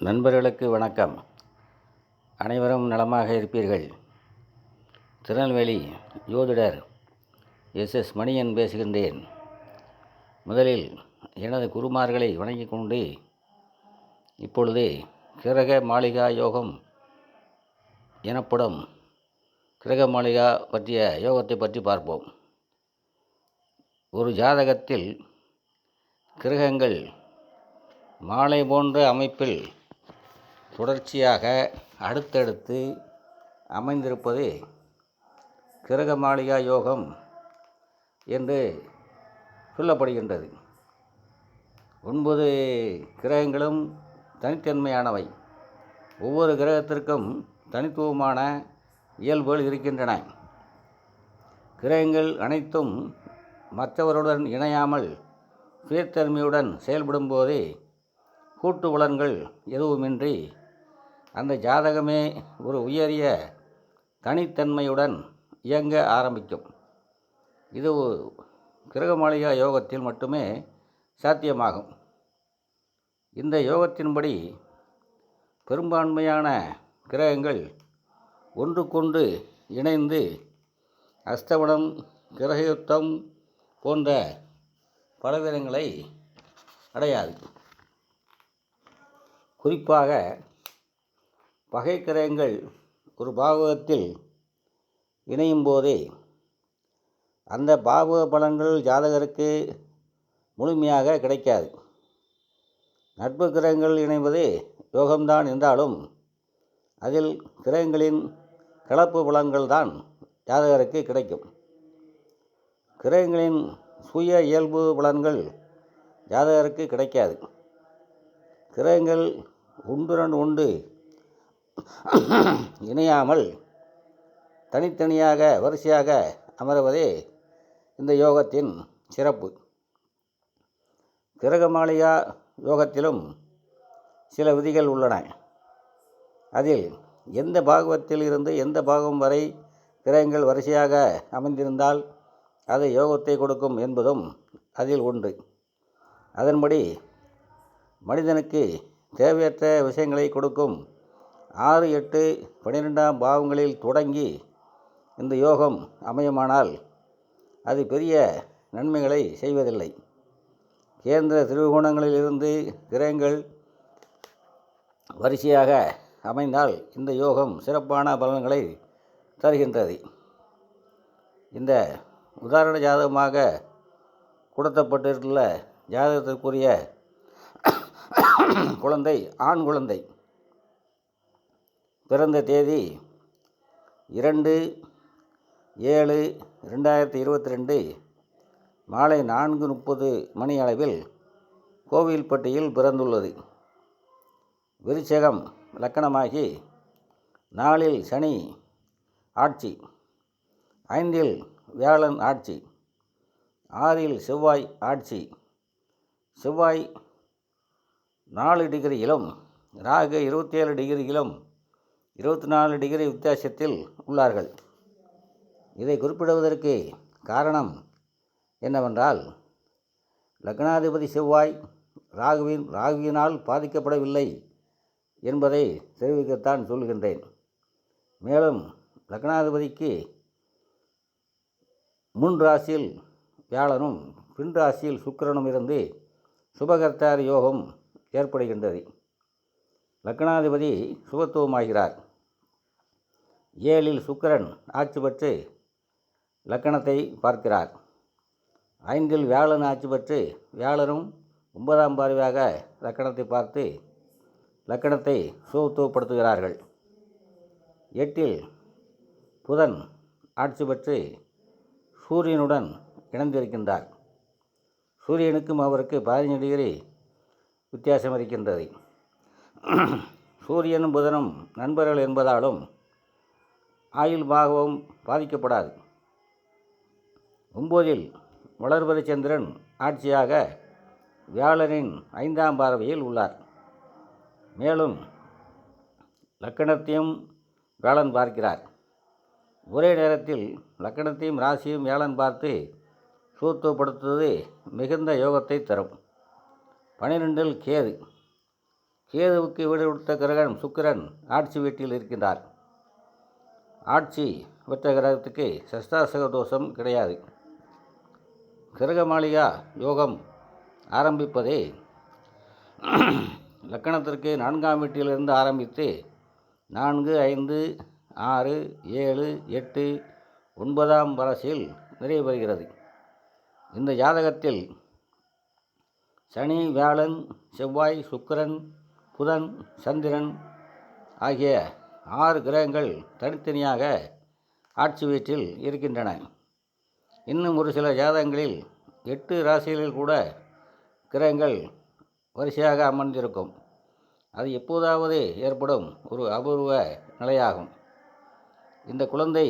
நண்பர்களுக்கு வணக்கம். அனைவரும் நலமாக இருப்பீர்கள். திருநெல்வேலி யோதிடர் எஸ். எஸ். மணியன் பேசுகின்றேன். முதலில் எனது குருமார்களை வணங்கிக் கொண்டு இப்பொழுது கிரக மாளிகா யோகம் எனப்படும் கிரக மாளிகா பற்றிய யோகத்தை பற்றி பார்ப்போம். ஒரு ஜாதகத்தில் கிரகங்கள் மாலை போன்ற அமைப்பில் தொடர்ச்சியாக அடுத்தடுத்து அமைந்திருப்பது கிரக மாளிகா யோகம் என்று சொல்லப்படுகின்றது. ஒன்பது கிரகங்களும் தனித்தன்மையானவை. ஒவ்வொரு கிரகத்திற்கும் தனித்துவமான இயல்புகள் இருக்கின்றன. கிரகங்கள் அனைத்தும் மற்றவருடன் இணையாமல் சுயத்தன்மையுடன் செயல்படும்போது கூட்டு வளங்கள் எதுவுமின்றி அந்த ஜாதகமே ஒரு உயரிய தனித்தன்மையுடன் இயங்க ஆரம்பிக்கும். இது கிரகமாளிகா யோகத்தில் மட்டுமே சாத்தியமாகும். இந்த யோகத்தின்படி பெரும்பான்மையான கிரகங்கள் ஒன்றுக்கொன்று இணைந்து அஸ்தவனம் கிரகயுத்தம் போன்ற பலவீனங்களை அடையாது. குறிப்பாக பகை கிரகங்கள் ஒரு பாவகத்தில் இணையும் போதே அந்த பாவக பலன்கள் ஜாதகருக்கு முழுமையாக கிடைக்காது. நட்பு கிரகங்கள் இணைவது யோகம்தான் என்றாலும் அதில் கிரகங்களின் கலப்பு பலன்கள் தான் ஜாதகருக்கு கிடைக்கும். கிரகங்களின் சுய இயல்பு பலன்கள் ஜாதகருக்கு கிடைக்காது. கிரகங்கள் ஒன்றுடன் ஒன்று இணையாமல் தனித்தனியாக வரிசையாக அமர்வதே இந்த யோகத்தின் சிறப்பு. கிரகமாளிகா யோகத்திலும் சில விதிகள் உள்ளன. அதில் எந்த பாகவத்தில் இருந்து எந்த பாகம் வரை கிரகங்கள் வரிசையாக அமைந்திருந்தால் அது யோகத்தை கொடுக்கும் என்பதும் அதில் ஒன்று அதன்படி மனிதனுக்கு தேவையற்ற விஷயங்களை கொடுக்கும் ஆறு எட்டு பன்னிரெண்டாம் பாவங்களில் தொடங்கி இந்த யோகம் அமையுமானால் அது பெரிய நன்மைகளை செய்வதில்லை. கேந்திர திருகோணங்களிலிருந்து கிரகங்கள் வரிசையாக அமைந்தால் இந்த யோகம் சிறப்பான பலன்களை தருகின்றது. இந்த உதாரண ஜாதகமாக கொடுத்தப்பட்டிருக்கிற ஜாதகத்திற்குரிய குழந்தை ஆண் குழந்தை பிறந்த தேதி இரண்டு ஏழு ரெண்டாயிரத்தி இருபத்தி ரெண்டு மாலை நான்கு முப்பது மணி அளவில் கோவில்பட்டியில் பிறந்துள்ளது. விருச்சகம் லக்கணமாகி நாளில் சனி ஆட்சி ஐந்தில் வியாழன் ஆட்சி ஆறில் செவ்வாய் ஆட்சி. செவ்வாய் நாலு டிகிரியிலும் ராகு இருபத்தேழு டிகிரியிலும் இருபத்தி நாலு டிகிரி வித்தியாசத்தில் உள்ளார்கள். இதை குறிப்பிடுவதற்கு காரணம் என்னவென்றால் லக்னாதிபதி செவ்வாய் ராகுவின் ராகுவினால் பாதிக்கப்படவில்லை என்பதை தெரிவிக்கத்தான் சொல்கின்றேன். மேலும் லக்னாதிபதிக்கு முன் ராசியில் வியாழனும் பின் ராசியில் சுக்கிரனும் இருந்து சுபகர்த்தார் யோகம் ஏற்படுகின்றது. லக்னாதிபதி சுபத்துவமாகிறார் ஏழில் சுக்கிரன் ஆட்சி பெற்று லக்கணத்தை பார்க்கிறார். ஐந்தில் வியாழன் ஆட்சி பெற்று வியாழனும் ஒன்பதாம் பார்வையாக லக்கணத்தை பார்த்து லக்கணத்தை சுகத்துவப்படுத்துகிறார்கள். எட்டில் புதன் ஆட்சி பெற்று சூரியனுடன் இணைந்திருக்கின்றார். சூரியனுக்கும் அவருக்கு பதினஞ்சு டிகிரி வித்தியாசம் இருக்கின்றது. சூரியனும் புதனும் நண்பர்கள் என்பதாலும் ஆயுள் பாகவும் பாதிக்கப்படாது. ஒம்போதில் வளர்பதி சந்திரன் ஆட்சியாக வியாழனின் ஐந்தாம் பார்வையில் உள்ளார். மேலும் லக்கணத்தையும் வியாழன் பார்க்கிறார். ஒரே நேரத்தில் லக்கணத்தையும் ராசியும் வியாழன் பார்த்து சூத்துவப்படுத்துவது மிகுந்த யோகத்தை தரும். பனிரெண்டில் கேது. கேதுவுக்கு வீடு கொடுத்த கிரகன் சுக்கிரன் ஆட்சி வீட்டில் இருக்கின்றார். ஆட்சி பெற்ற கிரகத்துக்கு சஷ்டாசக தோஷம் கிடையாது. கிரகமாளிகா யோகம் ஆரம்பிப்பதே லக்கணத்திற்கு நான்காம் வீட்டிலிருந்து ஆரம்பித்து நான்கு ஐந்து ஆறு ஏழு எட்டு ஒன்பதாம் வரசில் நிறைவு பெறுகிறது இந்த ஜாதகத்தில் சனி வியாழன் செவ்வாய் சுக்கிரன் புதன் சந்திரன் ஆகிய ஆறு கிரகங்கள் தனித்தனியாக ஆட்சி வீட்டில் இருக்கின்றன. இன்னும் ஒரு சில ஜாதகங்களில் எட்டு ராசிகளில் கூட கிரகங்கள் வரிசையாக அமர்ந்திருக்கும். அது எப்போதாவது ஏற்படும் ஒரு அபூர்வ நிலையாகும். இந்த குழந்தை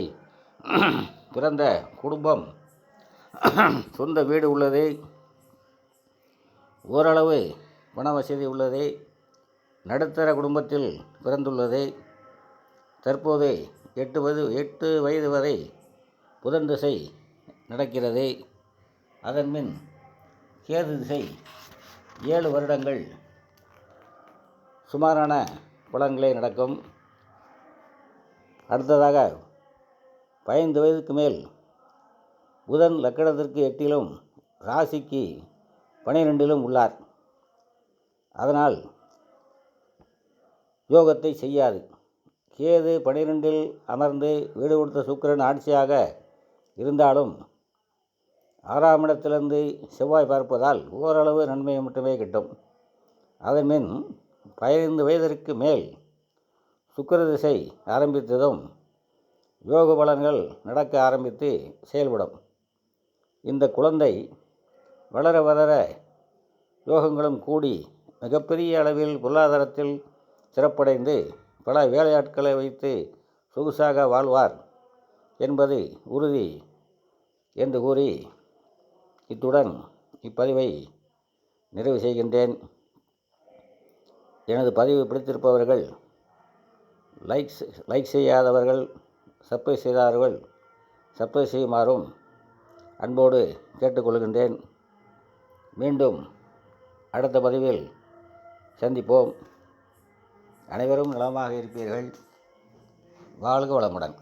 பிறந்த குடும்பம் சொந்த வீடு உள்ளது ஓரளவு பண வசதி உள்ளது நடுத்தர குடும்பத்தில் பிறந்துள்ளது தற்போது எட்டு வயது எட்டு வயது வரை புதன் திசை நடக்கிறது. அதன் பின் கேது திசை ஏழு வருடங்கள் சுமாரான பலன்களே நடக்கும். அடுத்ததாக பதினைந்து வயதுக்கு மேல் புதன் லக்கணத்திற்கு எட்டிலும் ராசிக்கு பனிரெண்டிலும் உள்ளார். அதனால் யோகத்தை செய்யாது. கேது பனிரெண்டில் அமர்ந்து வீடு கொடுத்த சுக்கிரன் ஆட்சியாக இருந்தாலும் ஆறாம் இடத்திலிருந்து செவ்வாய் பார்ப்பதால் ஓரளவு நன்மை மட்டுமே கிட்டும். அதன் பின் பதினைந்து வயதிற்கு மேல் சுக்கிர திசை ஆரம்பித்ததும் யோக பலன்கள் நடக்க ஆரம்பித்து செயல்படும். இந்த குழந்தை வளர வளர யோகங்களும் கூடி மிகப்பெரிய அளவில் பொருளாதாரத்தில் சிறப்படைந்து பல வேலையாட்களை வைத்து சொகுசாக வாழ்வார் என்பது உறுதி என்று கூறி இத்துடன் இப்பதிவை நிறைவு செய்கின்றேன். எனது பதிவு பிடித்திருப்பவர்கள் லைக் லைக் செய்யாதவர்கள் சப்ஸ்கிரைப் செய்தார்கள் சப்ஸ்கிரைப் செய்யுமாறும் அன்போடு கேட்டுக்கொள்கின்றேன். மீண்டும் அடுத்த பதிவில் சந்திப்போம். அனைவரும் நலமாக இருப்பீர்கள். வாழ்க வளமுடன்.